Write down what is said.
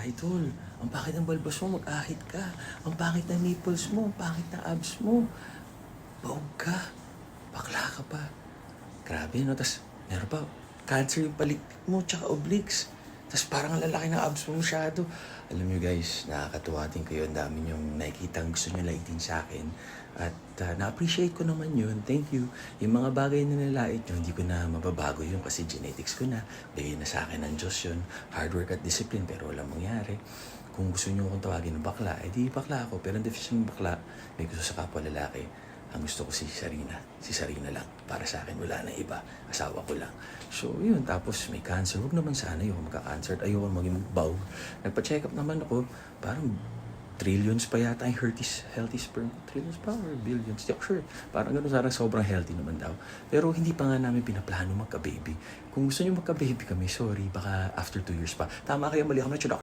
Idol, ang pangit ng balbas mo, mag-ahit ka. Ang pangit ng nipples mo, ang pangit ng abs mo. Baog ka. Bakla ka pa. Grabe, no? Tapos, meron pa, cancer yung palikpik mo, tsaka obliques. Tapos parang ang lalaki ng abs mo masyado. Alam nyo guys, nakakatuwa din kayo. Ang dami yung nakikita ang gusto nyo laitin sa akin. At uh, na-appreciate ko naman yun. Thank you. Yung mga bagay na nilait nyo, hindi ko na mababago yun kasi genetics ko na. Bigay na sa akin ng Diyos yun. Hard work at discipline pero walang mangyari. Kung gusto nyo akong tawagin ng bakla, eh di bakla ako. Pero ang definition ng bakla, may gusto sa kapwa lalaki. Ang gusto ko si Sarina. Si Sarina lang. Para sa akin, wala na iba. Asawa ko lang. So, yun. Tapos may cancer. Huwag naman sana ayoko magka-cancer. Ayoko maging magbaw. Nagpa-check up naman ako. Parang trillions pa yata yung healthy, healthy sperm. Trillions pa or billions? Di sure. Parang gano'n sana sobrang healthy naman daw. Pero hindi pa nga namin pinaplano magka-baby. Kung gusto nyo magka-baby kami, sorry, baka after two years pa. Tama kayo, mali ako na